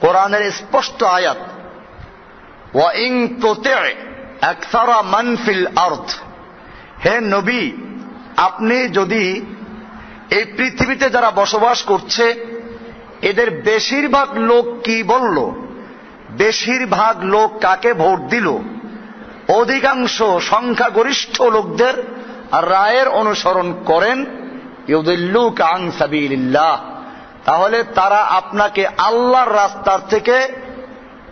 কোরআনের স্পষ্ট আয়াত ওয়াইং তোতে একসারা মানফিল আর্থ হে নবী, আপনি যদি এই পৃথিবীতে যারা বসবাস করছে, এদের বেশিরভাগ লোক কি বলল? বেশিরভাগ লোক কাকে ভোট দিল? অধিকাংশ সংখ্যাগরিষ্ঠ লোকদের রায়ের অনুসরণ করেন, ইউদুল্লুক আংসাবিল্লাহ তাহলে তারা আপনাকে আল্লাহর রাস্তার থেকে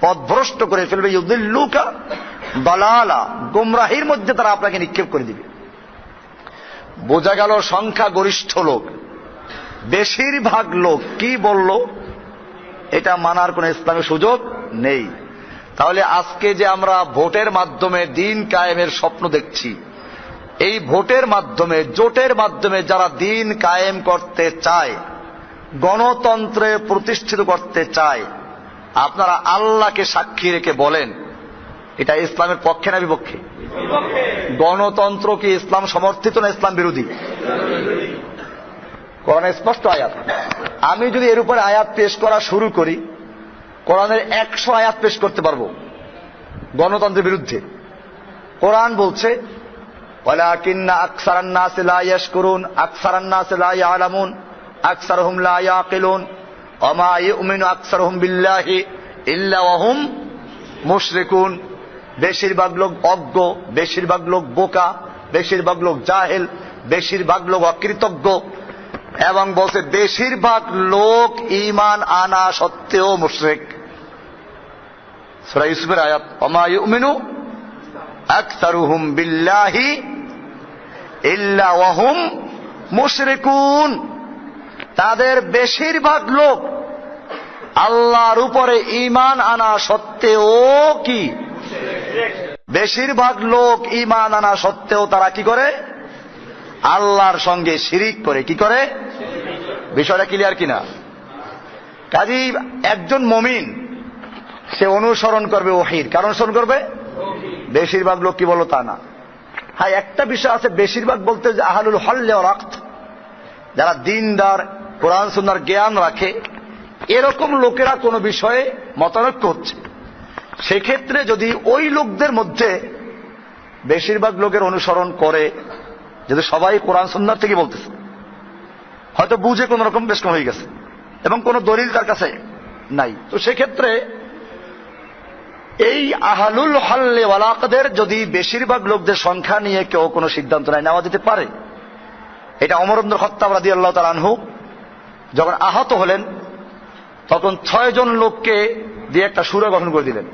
পথভ্রষ্ট করে ফেলবে। ইউদিল্লুকা বালালা গুমরাহির মধ্যে তারা আপনাকে নিক্ষেপ করে দিবে। বোঝা গেল সংখ্যা গরিষ্ঠ লোক। বেশিরভাগ লোক কি বলল? এটা মানার কোন ইসলামের সুযোগ নেই। তাহলে আজকে যে আমরা ভোটের মাধ্যমে দিন কায়েমের স্বপ্ন দেখছি, এই ভোটের মাধ্যমে, জোটের মাধ্যমে যারা দিন কায়েম করতে চায় গণতন্ত্রে প্রতিষ্ঠিত করতে চায়, আপনারা আল্লাহকে সাক্ষী রেখে বলেন, এটা ইসলামের পক্ষে না বিপক্ষে? গণতন্ত্র কি ইসলাম সমর্থিত না ইসলাম বিরোধী? কোরআনের স্পষ্ট আয়াত। আমি যদি এর উপরে আয়াত পেশ করা শুরু করি, কোরআনের একশো আয়াত পেশ করতে পারব, গণতন্ত্রের বিরুদ্ধে। কোরআন বলছে, ওয়ালাকিন্না আকসারান্নাস লা ইয়াশকুরুন আকসারান্নাস লা ইয়ালামুন। আকসারহুম লা ইয়াকিলুন ওমা ইউমিনু আকসারহুম বিল্লাহি ওয়াহুম মুশরিকুন। বেশিরভাগ লোক অজ্ঞ, বেশিরভাগ লোক বোকা, বেশিরভাগ লোক জাহেল, বেশিরভাগ লোক অকৃতজ্ঞ। এবং বলছে, বেশিরভাগ লোক ইমান আনা সত্ত্বেও মুশরিক। সূরা ইউসুফের আয়াত ওমা ইউমিনু আকসারুহুম বিল্লাহি ইল্লা ওয়াহুম মুশরিকুন। তাদের বেশিরভাগ লোক আল্লাহর উপরে ইমান আনা সত্ত্বেও কি? বেশিরভাগ লোক ইমান আনা সত্ত্বেও তারা কি করে? আল্লাহর সঙ্গে শিরিক করে। কি করে? বিষয়টা ক্লিয়ার কিনা? কাজী একজন মমিন, সে অনুসরণ করবে ওহির। কারণ অনুসরণ করবে? বেশিরভাগ লোক কি বলো তা না। হ্যাঁ একটা বিষয় আছে বেশিরভাগ বলতে যে আহালুল হল্লে রাখত যারা দিনদার কোরআন সুন্নার জ্ঞান রাখে, এরকম লোকেরা কোনো বিষয়ে মতানৈক্য হচ্ছে। সেক্ষেত্রে যদি ওই লোকদের মধ্যে বেশিরভাগ লোকের অনুসরণ করে যদি সবাই কোরআন সুন্নার থেকে বলতেছে, হয়তো বুঝে কোন রকম বেশ হয়ে গেছে, এবং কোন দলিল তার কাছে নাই। তো সেক্ষেত্রে এই আহালুল হল্লে ওয়ালাকদের যদি বেশিরভাগ লোকদের সংখ্যা নিয়ে কেউ কোনো সিদ্ধান্ত নেয়, নেওয়া যেতে পারে। এটা অমরেন্দ্র হত্যা রাদি আল্লাহ তার আনহু যখন আহত হলেন, তখন ছয়জন লোককে দিয়ে একটা সুরা গঠন করে দিলেন।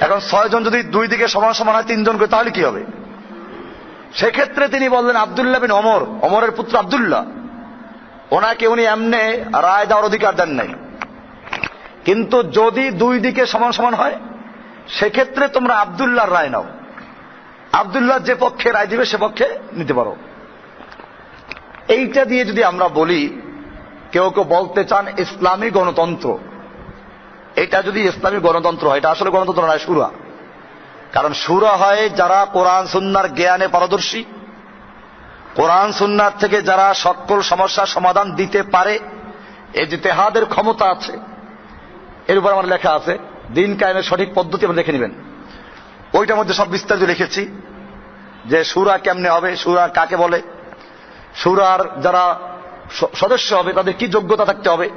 এখন ছয়জন যদি দুই দিকে সমান সমান হয় তিনজন করে, তাহলে কি হবে? সেক্ষেত্রে তিনি বললেন, আবদুল্লাহ বিন অমর অমরের পুত্র আবদুল্লাহ, ওনাকে উনি এমনে রায় দেওয়ার অধিকার দেন নাই। কিন্তু যদি দুই দিকে সমান সমান হয়, সেক্ষেত্রে তোমরা আবদুল্লাহর রায় নাও। আবদুল্লাহ যে পক্ষে রায় দিবে, সে পক্ষে নিতে পারো। এইটা দিয়ে যদি আমরা বলি কেউ কেউ বলতে চান ইসলামী গণতন্ত্র। এটা যদি ইসলামী গণতন্ত্র হয়, এটা আসলে গণতন্ত্র নয়, সুরা। কারণ সুরা হয় যারা কোরআন, সুন্নার জ্ঞানে পারদর্শী। কোরআন, সুন্নার থেকে যারা সকল সমস্যার সমাধান দিতে পারে যে তেহাদের ক্ষমতা আছে। এর উপর আমার লেখা আছে, দিন কায়েমের সঠিক পদ্ধতি আমরা দেখে নেবেন। ওইটার মধ্যে সব বিস্তারিত লিখেছি, যে সুরা কেমনে হবে, সুরা কাকে বলে? সুরার যারা সদস্য হবে, তাদের কি যোগ্যতা থাকতে হবে?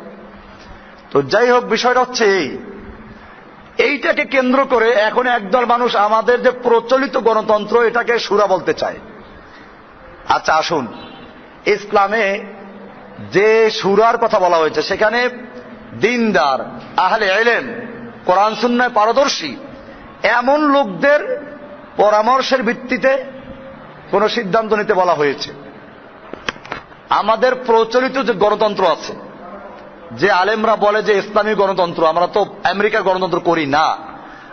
তো যাই হোক, বিষয়টা হচ্ছে এই। এইটাকে কেন্দ্র করে এখন একদল মানুষ আমাদের যে প্রচলিত গণতন্ত্র, এটাকে সুরা বলতে চায়। আচ্ছা আসুন। ইসলামে যে সুরার কথা বলা হয়েছে, সেখানে দিনদার, আহলে এলেন কোরআন, সুন্নায় পারদর্শী, এমন লোকদের পরামর্শের ভিত্তিতে কোন সিদ্ধান্ত নিতে বলা হয়েছে। আমাদের প্রচলিত যে গণতন্ত্র আছে, যে আলেমরা বলে যে ইসলামী গণতন্ত্র, আমরা তো আমেরিকার গণতন্ত্র করি না।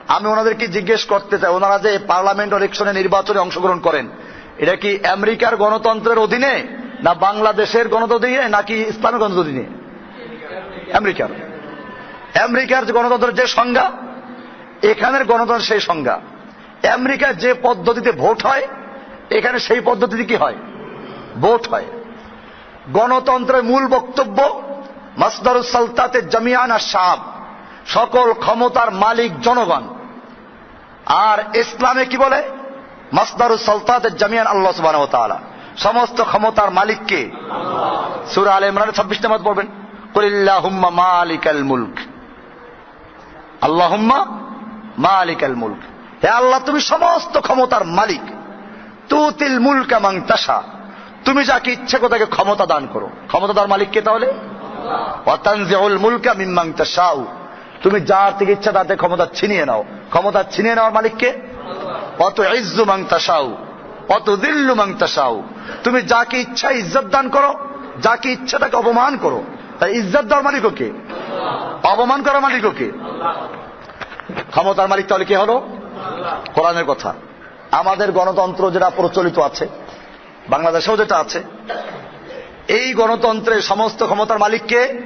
আমি ওনাদেরকে জিজ্ঞেস করতে চাই, ওনারা যে পার্লামেন্ট ইলেকশনে নির্বাচনে অংশগ্রহণ করেন, এটা কি আমেরিকার গণতন্ত্রের অধীনে, না বাংলাদেশের গণতন্ত্র অধীনে, নাকি ইসলামী গণতন্ত্র অধীনে? আমেরিকার। আমেরিকার গণতন্ত্রের যে সংজ্ঞা, এখানের গণতন্ত্র সেই সংজ্ঞা। আমেরিকার যে পদ্ধতিতে ভোট হয়, এখানে সেই পদ্ধতিতে কি হয়? ভোট হয়। গণতন্ত্রের মূল বক্তব্য, মাসদারুস সালতাতে জামিয়ান সাহাব, সকল ক্ষমতার মালিক জনগণ। আর ইসলামে কি বলে? মাসদারুস সালতাতে জামিয়ান আল্লাহ ওয়া সমস্ত ক্ষমতার মালিককে সূরা আলে ইমরানের 26 নম্বর পড়বেন। কুলিল্লাহুম্মা মালিকাল মুলক। আল্লাহুম্মা মালিকাল মুলক। হে আল্লাহ, তুমি সমস্ত ক্ষমতার মালিক। তুতিল মুলকা তাশা। তুমি যাকে ইচ্ছে করে তাকে ক্ষমতা দান করো। ক্ষমতা দান মালিক কে তাহলে? ওয়াতানজিউল মুলকা মিম্মান তাশাউ। তুমি যার থেকে ইচ্ছা তাতে ক্ষমতা ছিনিয়ে নাও। ক্ষমতা ছিনিয়ে নেওয়ার মালিককে অত ইজ্জু মান তাশাউ। অত দিল্লু মান তাশাউ। তুমি যাকে ইচ্ছা ইজ্জত দান করো, যাকে ইচ্ছা তাকে অপমান করো। তাই ইজ্জত দেওয়ার মালিকও কে? অপমান করার মালিকও কে? ক্ষমতার মালিক তাহলে কি হলো? কোরআনের কথা। আমাদের গণতন্ত্র যেটা প্রচলিত আছে বাংলাদেশেও যেটা আছে, এই গণতন্ত্রের সমস্ত ক্ষমতার মালিককে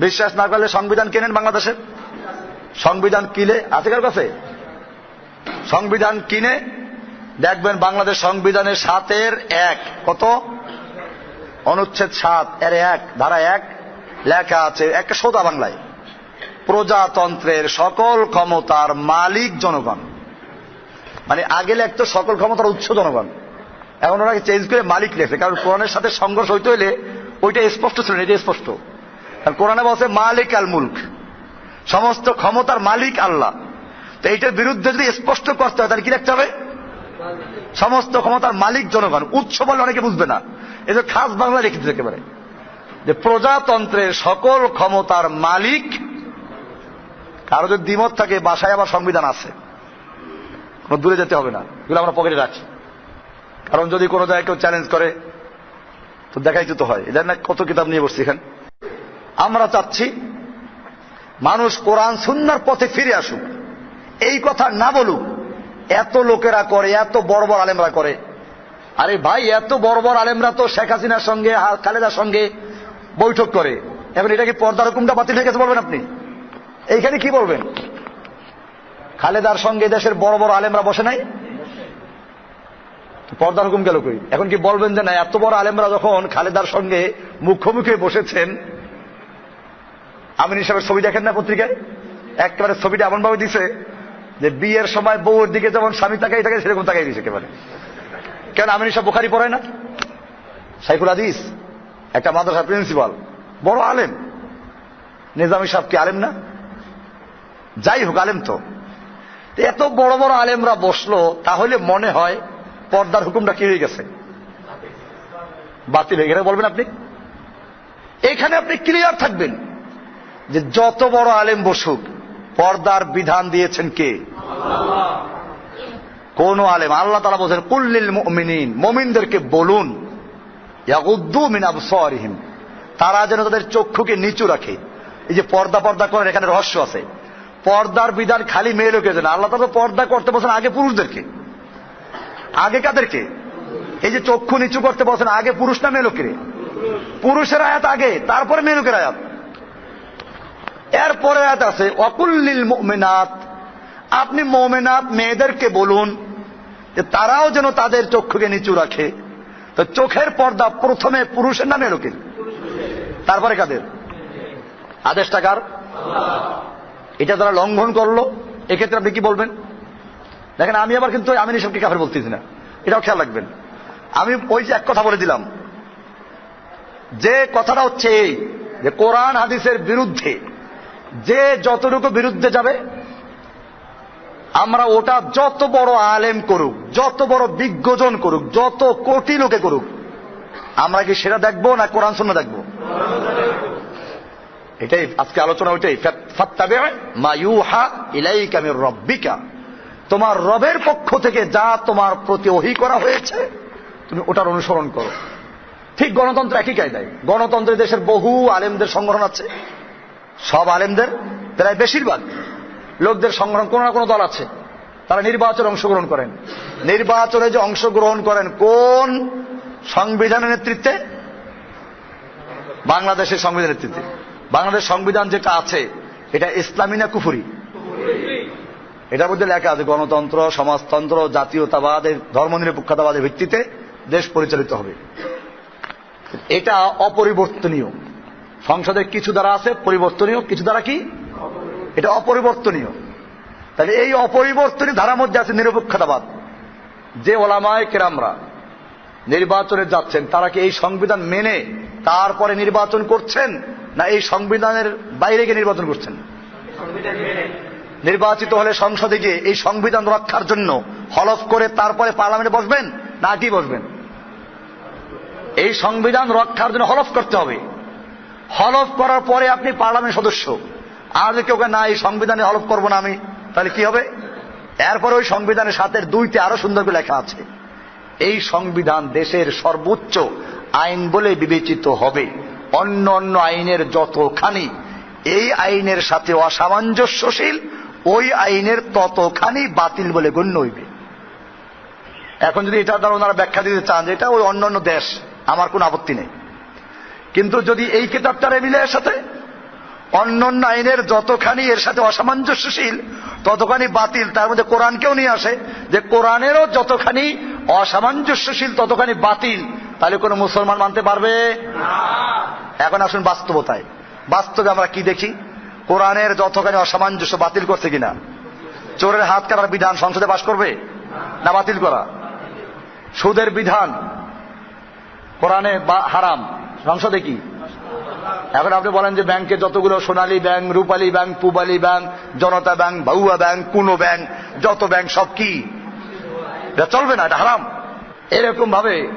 বিশ্বাস না করলে সংবিধান কেনেন বাংলাদেশের সংবিধান কিনে আছে কার কাছে? সংবিধান কিনে দেখবেন বাংলাদেশ সংবিধানের সাতের এক, কত? অনুচ্ছেদ সাত, এর এক, ধারা এক, লেখা আছে একটা সোদা বাংলায়। প্রজাতন্ত্রের সকল ক্ষমতার মালিক জনগণ। মানে আগে লেখতো সকল ক্ষমতার উৎস জনগণ। এখন ওনাকে চেঞ্জ করে মালিক লেখছে কারণ কোরআনের সাথে সংঘর্ষ হইতে হইলে ওইটা স্পষ্ট ছিল না, এটা স্পষ্ট। কারণ কোরআনে বলছে মালিক আল মুলক। সমস্ত ক্ষমতার মালিক আল্লাহ। তো এইটার বিরুদ্ধে যদি স্পষ্ট করতে হয় তাহলে কি লিখতে হবে? সমস্ত ক্ষমতার মালিক জনগণ। উৎস বলে অনেকে বুঝবে না। এই খাস বাংলা রেখে দিতে একেবারে। যে প্রজাতন্ত্রের সকল ক্ষমতার মালিক কারও যদি দ্বিমত থাকে বাসায় আবার সংবিধান আছে। কোনো দূরে যেতে হবে না। এগুলো আমরা পকেটে রাখি। কারণ যদি কোনো জায়গায় কেউ চ্যালেঞ্জ করে, তো দেখাই তো হয়। এদের না কত কিতাব নিয়ে বসছি এখানে? আমরা চাচ্ছি মানুষ কোরআন, সুন্নার পথে ফিরে আসুক। এই কথা না বলুক, এত লোকেরা করে, এত বড় বড় আলেমরা করে। আরে ভাই, এত বড় বড় আলেমরা তো শেখ হাসিনার সঙ্গে খালেদার সঙ্গে বৈঠক করে। এখন এটা কি পর্দার হুকুমটা বাতিল হয়ে গেছে বলবেন আপনি? এইখানে কি বলবেন? খালেদার সঙ্গে দেশের বড় বড় আলেমরা বসে নাই? পর্দার হুকুম গেল কই? এখন কি বলবেন যে না, এত বড় আলেমরা যখন খালেদার সঙ্গে মুখোমুখি বসেছেন, আমিন সাহেবের ছবি দেখেন না পত্রিকায়? একেবারে ছবিটা এমন ভাবে দিছে যে বিয়ের সময় বউর দিকে যেমন স্বামী তাকাই থাকে সেরকম তাকাই দিছে একেবারে। কেন আমিন সাহেব বোখারি পড়ে না? সাইফুল আদিস একটা মাদ্রাসা প্রিন্সিপাল, বড় আলেম। নিজামী সাহেব কি আলেম না? যাই হোক, আলেম তো এত বড় বড় আলেমরা বসল, তাহলে মনে হয় পর্দার হুকুমটা কি হয়ে গেছে? বাতিল হয়ে গেলে বলবেন আপনি? এখানে আপনি ক্লিয়ার থাকবেন যে যত বড় আলেম বসুক, পর্দার বিধান দিয়েছেন কে? কোন আলেম? আল্লাহ তালা বলছেন কুল্লিল মুমিনিন। মমিনদেরকে বলুন তারা যেন তাদের চক্ষুকে নিচু রাখে। এই যে পর্দা পর্দা করেন, এখানে রহস্য আছে। পর্দার বিধান খালি মেয়ে লোকের জন্য। আল্লাহ তালা পর্দা করতে বলছেন আগে পুরুষদেরকে। আগে কাদেরকে? এই যে চক্ষু নিচু করতে বলছেন, আগে পুরুষ না মেলুকের? পুরুষের আয়াত আগে, তারপরে মেয়ে লোকের আয়াত। এরপরে আয়াত আছে, অকুল্লিল মোমেনাত। আপনি মোমেনাত মেয়েদেরকে বলুন, যে তারাও যেন তাদের চক্ষুকে নিচু রাখে। তো চোখের পর্দা প্রথমে পুরুষের নামে লোকের তারপরে কাদের? আদেশ টাকার এটা তারা লঙ্ঘন করল। এক্ষেত্রে আপনি কি বলবেন? দেখেন, আমি আবার কিন্তু আমি সবকে কাফের বলতেছি না। এটাও খেয়াল রাখবেন। আমি ওই যে এক কথা বলে দিলাম। যে কথাটা হচ্ছে এই, যে কোরআন হাদিসের বিরুদ্ধে যে যতটুকু বিরুদ্ধে যাবে, আমরা ওটা যত বড় আলেম করুক, যত বড় বিজ্ঞজন করুক, যত কোটি লোকে করুক, আমরা কি সেটা দেখব না কোরআন শূন্য দেখব? এটাই আজকে আলোচনা ওইটাই। ফাত্তাবে মা ইউহা ইলাইকা মির রব্বিকা। তোমার রবের পক্ষ থেকে যা তোমার প্রতি ওহি করা হয়েছে, তুমি ওটার অনুসরণ করো। ঠিক গণতন্ত্র একই কায়দায়। গণতন্ত্রের দেশের বহু আলেমদের সংগঠন আছে। সব আলেমদের, প্রায় বেশিরভাগ লোকদের সংগঠন কোনো না কোনো দল আছে। তারা নির্বাচনে অংশগ্রহণ করেন। নির্বাচনে যে অংশগ্রহণ করেন, কোন সংবিধানের নেতৃত্বে? বাংলাদেশের সংবিধান নেতৃত্বে। বাংলাদেশ সংবিধান যেটা আছে, এটা ইসলামী না কুফুরি? এটার মধ্যে লেখা আছে, গণতন্ত্র, সমাজতন্ত্র, জাতীয়তাবাদের, ধর্মনিরপেক্ষতাবাদের ভিত্তিতে দেশ পরিচালিত হবে। এটা অপরিবর্তনীয়। সংসদে কিছু দ্বারা আছে, পরিবর্তনীয়, কিছু দ্বারা কি? এটা অপরিবর্তনীয়। তাহলে এই অপরিবর্তনীয় ধারার মধ্যে আছে নিরপেক্ষতাবাদ। যে ওলামায় কেরামরা নির্বাচনে যাচ্ছেন, তারা কি এই সংবিধান মেনে তারপরে নির্বাচন করছেন, না এই সংবিধানের বাইরে গিয়ে নির্বাচন করছেন? নির্বাচিত হলে সংসদে গিয়ে এই সংবিধান রক্ষার জন্য হলফ করে তারপরে পার্লামেন্টে বসবেন না কি বসবেন? এই সংবিধান রক্ষার জন্য হলফ করতে হবে। হলফ করার পরে আপনি পার্লামেন্ট সদস্য। আর যদি কেউ না, এই সংবিধানে হলফ করব না আমি, তাহলে কি হবে? এরপরে ওই সংবিধানের সাথে দুইতে আরও সুন্দর করে লেখা আছে। এই সংবিধান দেশের সর্বোচ্চ আইন বলে বিবেচিত হবে। অন্য অন্য আইনের যতখানি, এই আইনের সাথে অসামঞ্জস্যশীল ওই আইনের ততখানি বাতিল বলে গণ্য হইবে। এখন যদি এটা দ্বারা ওনারা ব্যাখ্যা দিতে চান যে এটা ওই অন্য অন্য দেশ আমার কোনো আপত্তি নেই। কিন্তু যদি এই কিতাবটারে মিলে এর সাথে অন্য অন্য আইনের যতখানি এর সাথে অসামঞ্জস্যশীল ততখানি বাতিল তার মধ্যে কোরআনকেও নিয়ে আসে যে কোরআনেরও যতখানি অসামঞ্জস্যশীল ততখানি বাতিল তাহলে কোনো মুসলমান মানতে পারবে? এখন আসুন বাস্তবতায়। বাস্তবে আমরা কি দেখি? কোরআনের যতখানি অসামঞ্জস্য বাতিল করছে কিনা? চোরের হাত কাটার বিধান সংসদে পাশ করবে? না বাতিল করা? সুদের বিধান কোরআনে বা হারাম। সংসদে কি? এখন আপনি বলেন যে ব্যাংকে যতগুলো Sonali bank, Rupali bank, Pubali bank, Janata bank, বাউয়া bank, কুনো ব্যাংক, যত ব্যাংক, সব কি? এটা চলবে না, এটা হারাম। এরকম ভাবে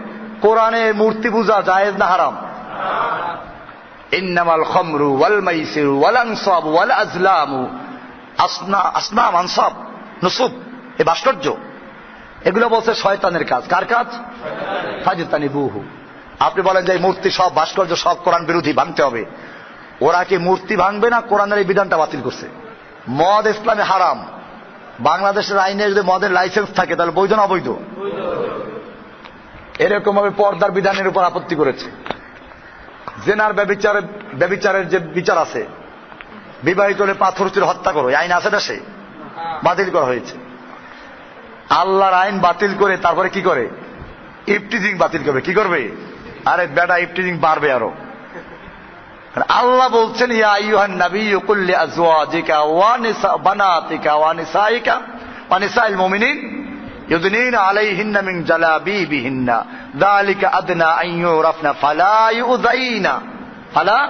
কোরআনে মূর্তি পূজা জায়েজ না হারাম? ইন্নামাল খমরু ওয়াল মাইসির ওয়াল আনসাব ওয়াল আজলামু। আসনা আসনাম আনসাব নুসুব এ ভাস্কর্য। এগুলো বলছে শয়তানের কাজ। কার কাজ? ফাজিতানি বুহু। আপনি বলেন যে মূর্তি সব ভাস্কর্য সব কোরআন বিরোধী ভাঙতে হবে। ওরা কি মূর্তি ভাঙবে না কোরআনের এই বিধানটা বাতিল করছে? মদ ইসলামে হারাম। বাংলাদেশের আইনে যদি মদের লাইসেন্স থাকে তাহলে বৈধ না অবৈধ? এরকম ভাবে পর্দার বিধানের উপর আপত্তি করেছে। জেনার ব্যবিচারের ব্যবিচারের যে বিচার আছে, বিবাহিত হলে পাথর চুরে হত্যা করো আইন আছে দেশে? বাতিল করা হয়েছে। আল্লাহর আইন বাতিল করে তারপরে কি করে? ইফটিজিং বাতিল করবে, কি করবে? আরে বেটা, ইফটিজিং বাড়বে আরও। আল্লাহ বলছেন, ইয়া আইয়ুহান নবী কুল্লি আজওয়াজিকা ওয়া নিসা বানাতিকা ওয়া নিসাইকা ওয়া নিসাইল মুমিনিন يدنين عليهن من جلابيبهن ذلك أدنى أن يعرفن فلا يؤذين فلا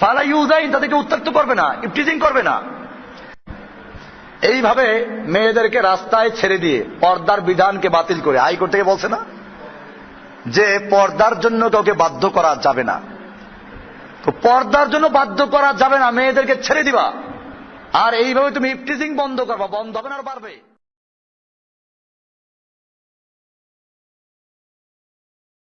ফালা ইউজাইন তাদেরকে উত্তক্ত করবে না ইফটিজিং করবে না এইভাবে মেয়েদেরকে রাস্তায় ছেড়ে দিয়ে পর্দার বিধানকে বাতিল করে হাইকোর্ট থেকে বলছে না যে পর্দার জন্য কাউকে বাধ্য করা যাবে না তো পর্দার জন্য বাধ্য করা যাবে না মেয়েদেরকে ছেড়ে দিবা আর এইভাবে তুমি ইফটিজিং বন্ধ করবা বন্ধ হবে না আর পারবে